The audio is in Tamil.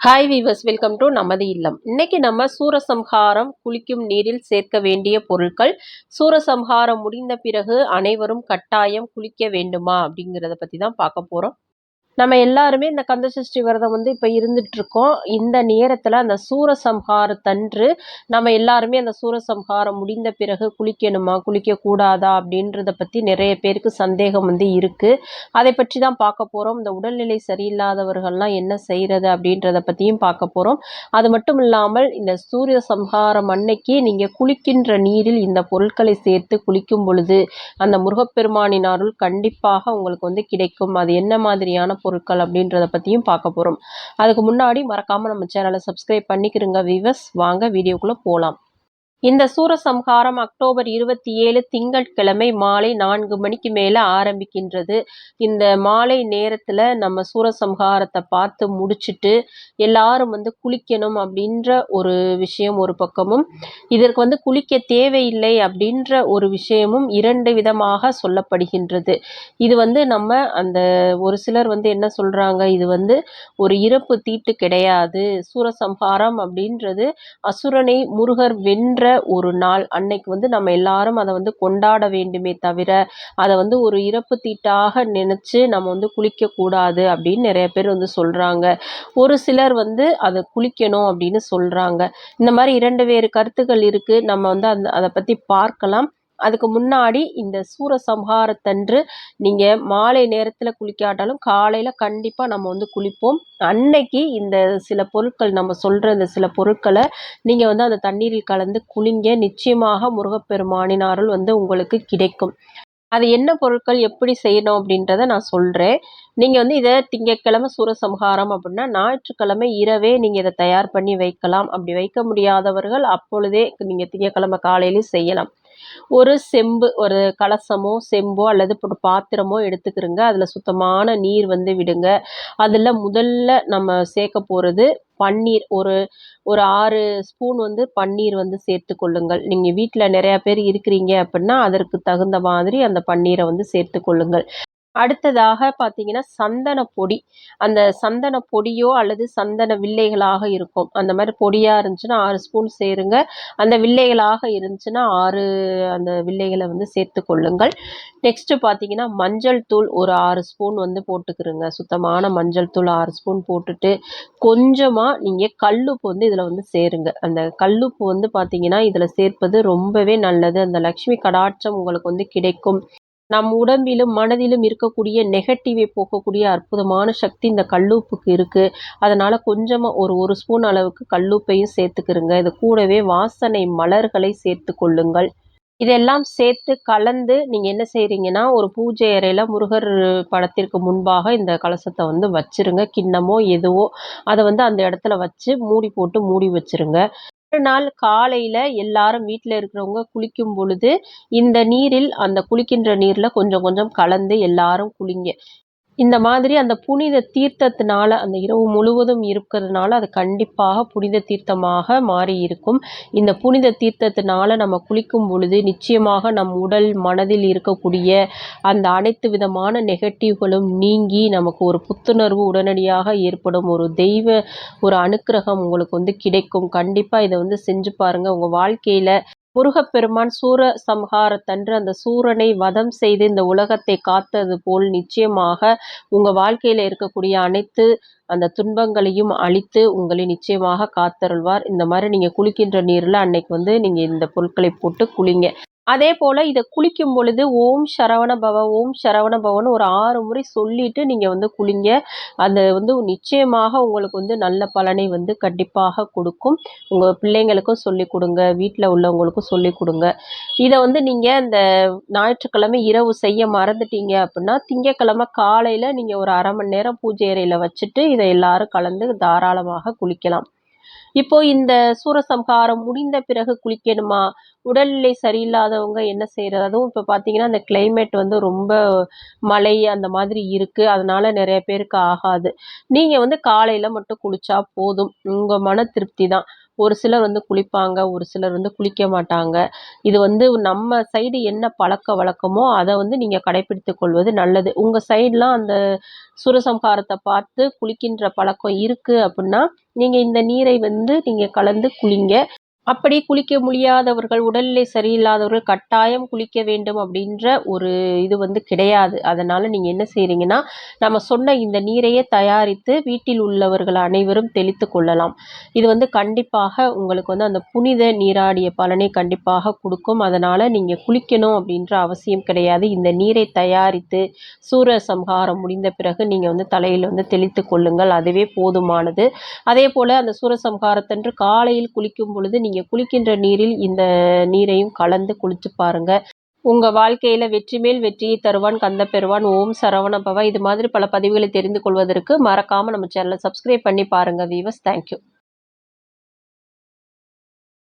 ஹாய் வீவர்ஸ் வெல்கம் டு நமது இல்லம். இன்னைக்கு நம்ம சூரசம்ஹாரம் குளிக்கும் நீரில் சேர்க்க வேண்டிய பொருட்கள் சூரசம்ஹாரம் முடிந்த பிறகு அனைவரும் கட்டாயம் குளிக்க வேண்டுமா அப்படிங்கிறத பற்றி தான் பார்க்க போகிறோம் நம்ம எல்லாருமே இந்த கந்தசஷ்டி விரதம் வந்து இப்போ இருந்துகிட்ருக்கோம் இந்த நேரத்தில் அந்த சூரசம்ஹாரத்தன்று நம்ம எல்லாருமே அந்த சூரசம்ஹாரம் முடிந்த பிறகு குளிக்கணுமா குளிக்கக்கூடாதா அப்படின்றத பற்றி நிறைய பேருக்கு சந்தேகம் வந்து இருக்குது அதை பற்றி தான் பார்க்க போகிறோம் இந்த உடல்நிலை சரியில்லாதவர்கள்லாம் என்ன செய்கிறது அப்படின்றத பற்றியும் பார்க்க போகிறோம் அது மட்டும் இல்லாமல் இந்த சூரிய சம்ஹாரம் அன்னைக்கு நீங்கள் குளிக்கின்ற நீரில் இந்த பொருட்களை சேர்த்து குளிக்கும் பொழுது அந்த முருகப்பெருமானின் அருள் கண்டிப்பாக உங்களுக்கு வந்து கிடைக்கும். அது என்ன மாதிரியான பொருட்கள் அப்படின்றத பற்றியும் பார்க்க போகிறோம் அதுக்கு முன்னாடி மறக்காமல் நம்ம சேனலை சப்ஸ்கிரைப் பண்ணிக்கிறோங்க வீவர்ஸ் வாங்க வீடியோக்குள்ளே போகலாம் இந்த சூரசம்ஹாரம் அக்டோபர் இருபத்தி ஏழு திங்கட்கிழமை மாலை நான்கு மணிக்கு மேலே ஆரம்பிக்கின்றது. இந்த மாலை நேரத்தில் நம்ம சூரசம்ஹாரத்தை பார்த்து முடிச்சுட்டு எல்லாரும் வந்து குளிக்கணும் அப்படின்ற ஒரு விஷயம் ஒரு பக்கமும் இதற்கு வந்து குளிக்க தேவையில்லை அப்படின்ற ஒரு விஷயமும் இரண்டு விதமாக சொல்லப்படுகின்றது. இது வந்து நம்ம அந்த ஒரு சிலர் வந்து என்ன சொல்கிறாங்க இது வந்து ஒரு இறப்பு தீட்டு கிடையாது. சூரசம்ஹாரம் அப்படின்றது அசுரனை முருகர் வென்ற ஒரு நாள். அன்னைக்கு வந்து நம்ம எல்லாரும் அதை வந்து கொண்டாட வேண்டுமே தவிர அதை வந்து ஒரு இறப்பு தீட்டாக நினச்சி நம்ம வந்து குளிக்கக்கூடாது அப்படின்னு நிறைய பேர் வந்து சொல்கிறாங்க ஒரு சிலர் வந்து அதை குளிக்கணும் அப்படின்னு சொல்கிறாங்க இந்த மாதிரி இரண்டு வேறு கருத்துக்கள் இருக்குது நம்ம வந்து அந்த அதை பற்றி பார்க்கலாம். அதுக்கு முன்னாடி இந்த சூரசம்ஹாரத்தன்று நீங்கள் மாலை நேரத்தில் குளிக்காட்டாலும் காலையில் கண்டிப்பாக நம்ம வந்து குளிப்போம். அன்னைக்கு இந்த சில பொருட்கள் நம்ம சொல்கிற இந்த சில பொருட்களை நீங்கள் வந்து அந்த தண்ணீரில் கலந்து குளிங்க. நிச்சயமாக முருகப்பெருமானின் அருள் வந்து உங்களுக்கு கிடைக்கும். அது என்ன பொருட்கள் எப்படி செய்யணும் அப்படின்றத நான் சொல்கிறேன் நீங்கள் வந்து இதை திங்கட்கிழமை சூரசம்ஹாரம் அப்படின்னா ஞாயிற்றுக்கிழமை இரவே நீங்கள் இதை தயார் பண்ணி வைக்கலாம். அப்படி வைக்க முடியாதவர்கள் அப்பொழுதே நீங்கள் திங்கக்கிழமை காலையிலேயும் செய்யலாம். ஒரு செம்பு ஒரு கலசமோ செம்போ அல்லது ஒரு பாத்திரமோ எடுத்துக்கிறோங்க அதில் சுத்தமான நீர் வந்து விடுங்க. அதில் முதல்ல நம்ம சேர்க்க போகிறது பன்னீர். ஒரு ஒரு ஆறு ஸ்பூன் வந்து பன்னீர் வந்து சேர்த்து கொள்ளுங்கள். நீங்கள் வீட்டில் நிறையா பேர் இருக்கிறீங்க அப்படின்னா அதற்கு தகுந்த மாதிரி அந்த பன்னீரை வந்து சேர்த்து கொள்ளுங்கள். அடுத்ததாக பார்த்தீங்கன்னா சந்தன பொடி. அந்த சந்தன பொடியோ அல்லது சந்தன வில்லைகளாக இருக்கும். அந்த மாதிரி பொடியாக இருந்துச்சுன்னா ஆறு ஸ்பூன் சேருங்க. அந்த வில்லைகளாக இருந்துச்சுன்னா ஆறு அந்த வில்லைகளை வந்து சேர்த்து கொள்ளுங்கள். நெக்ஸ்ட்டு பார்த்தீங்கன்னா மஞ்சள் தூள் ஒரு ஆறு ஸ்பூன் வந்து போட்டுக்கிறோங்க. சுத்தமான மஞ்சள் தூள் ஆறு ஸ்பூன் போட்டுட்டு கொஞ்சமாக நீங்கள் கல்லுப்பு வந்து இதில் வந்து சேருங்க. அந்த கல்லுப்பு வந்து பார்த்தீங்கன்னா இதில் சேர்ப்பது ரொம்பவே நல்லது. அந்த லக்ஷ்மி கடாட்சம் உங்களுக்கு வந்து கிடைக்கும். நம் உடம்பிலும் மனதிலும் இருக்கக்கூடிய நெகட்டிவை போக்கக்கூடிய அற்புதமான சக்தி இந்த கல்லுப்புக்கு இருக்குது அதனால் கொஞ்சமாக ஒரு ஒரு ஸ்பூன் அளவுக்கு கல்லுப்பையும் சேர்த்துக்கிறங்க இது கூடவே வாசனை மலர்களை சேர்த்து கொள்ளுங்கள். இதெல்லாம் சேர்த்து கலந்து நீங்கள் என்ன செய்கிறீங்கன்னா ஒரு பூஜை அறையில் முருகர் படத்திற்கு முன்பாக இந்த கலசத்தை வந்து வச்சுருங்க. கிண்ணமோ எதுவோ அதை வந்து அந்த இடத்துல வச்சு மூடி போட்டு மூடி வச்சுருங்க. நாள் காலையில் எல்லாரும் வீட்டில் இருக்கிறவங்க குளிக்கும் பொழுது இந்த நீரில் அந்த குளிக்கின்ற நீரில் கொஞ்சம் கொஞ்சம் கலந்து எல்லாரும் குளிங்க. இந்த மாதிரி அந்த புனித தீர்த்தத்தினால அந்த இரவு முழுவதும் இருக்கிறதுனால அது கண்டிப்பாக புனித தீர்த்தமாக மாறி இருக்கும் இந்த புனித தீர்த்தத்தினால நம்ம குளிக்கும் பொழுது நிச்சயமாக நம் உடல் மனதில் இருக்கக்கூடிய அந்த அனைத்து விதமான நெகட்டிவ்களும் நீங்கி நமக்கு ஒரு புத்துணர்வு உடனடியாக ஏற்படும். ஒரு தெய்வ ஒரு அனுக்கிரகம் உங்களுக்கு வந்து கிடைக்கும். கண்டிப்பாக இதை வந்து செஞ்சு பாருங்கள் உங்கள் வாழ்க்கையில் முருகப்பெருமான் சூர சம்ஹாரத்தன்று அந்த சூரனை வதம் செய்து இந்த உலகத்தை காத்தது போல் நிச்சயமாக உங்கள் வாழ்க்கையில் இருக்கக்கூடிய அனைத்து அந்த துன்பங்களையும் அழித்து உங்களை நிச்சயமாக காத்தருள்வார். இந்த மாதிரி நீங்கள் குளிக்கின்ற நீரில் அன்னைக்கு வந்து நீங்கள் இந்த பொருட்களை போட்டு குளிங்க. அதே போல் இதை குளிக்கும் பொழுது ஓம் சரவண பவ ஓம் சரவண பவன்னு ஒரு ஆறு முறை சொல்லிட்டு நீங்கள் வந்து குளிங்க. அது வந்து நிச்சயமாக உங்களுக்கு வந்து நல்ல பலனை வந்து கண்டிப்பாக கொடுக்கும். உங்கள் பிள்ளைங்களுக்கும் சொல்லி கொடுங்க. வீட்டில் உள்ளவங்களுக்கும் சொல்லி கொடுங்க. இதை வந்து நீங்கள் இந்த ஞாயிற்றுக்கிழமை இரவு செய்ய மறந்துட்டீங்க அப்படின்னா திங்கக்கிழமை காலையில் நீங்கள் ஒரு அரை மணி நேரம் பூஜை அறையில் வச்சுட்டு இதை எல்லாரும் கலந்து தாராளமாக குளிக்கலாம். இப்போ இந்த சூரசம்ஹாரம் முடிந்த பிறகு குளிக்கணுமா? உடல்நிலை சரியில்லாதவங்க என்ன செய்கிறது அதுவும் இப்போ பார்த்தீங்கன்னா அந்த கிளைமேட் வந்து ரொம்ப மழை அந்த மாதிரி இருக்குது அதனால நிறைய பேருக்கு ஆகாது. நீங்கள் வந்து காலையில் மட்டும் குளிச்சா போதும். உங்கள் மன திருப்தி தான். ஒரு சிலர் வந்து குளிப்பாங்க ஒரு சிலர் வந்து குளிக்க மாட்டாங்க. இது வந்து நம்ம சைடு என்ன பழக்க வழக்கமோ அதை வந்து நீங்கள் கடைப்பிடித்து கொள்வது நல்லது. உங்கள் சைட்லாம் அந்த சுரசம்ஹாரத்தை பார்த்து குளிக்கின்ற பழக்கம் இருக்குது அப்படின்னா நீங்கள் இந்த நீரை வந்து நீங்கள் கலந்து குளிங்க. அப்படி குளிக்க முடியாதவர்கள் உடல்நிலை சரியில்லாதவர்கள் கட்டாயம் குளிக்க வேண்டும் அப்படின்ற ஒரு இது வந்து கிடையாது. அதனால் நீங்கள் என்ன செய்கிறீங்கன்னா நம்ம சொன்ன இந்த நீரையே தயாரித்து வீட்டில் உள்ளவர்கள் அனைவரும் தெளித்து கொள்ளலாம். இது வந்து கண்டிப்பாக உங்களுக்கு வந்து அந்த புனித நீராடிய பலனை கண்டிப்பாக கொடுக்கும். அதனால் நீங்கள் குளிக்கணும் அப்படின்ற அவசியம் கிடையாது. இந்த நீரை தயாரித்து சூர சம்ஹாரம் முடிந்த பிறகு நீங்கள் வந்து தலையில் வந்து தெளித்து கொள்ளுங்கள். அதுவே போதுமானது. அதே போல் அந்த சூரசம்ஹாரத்தன்று காலையில் குளிக்கும் பொழுது நீங்கள் குளிக்கின்ற நீரில் இந்த நீரையும் கலந்து குளிச்சு பாருங்க. உங்கள் வாழ்க்கையில் வெற்றி மேல் வெற்றியை தருவான் கந்த பெறுவான். ஓம் சரவண பவா. இது மாதிரி பல பதிவுகளை தெரிந்து கொள்வதற்கு மறக்காமல் நம்ம சேனலை சப்ஸ்கிரைப் பண்ணி பாருங்கள் வீவர்ஸ் தேங்க்யூ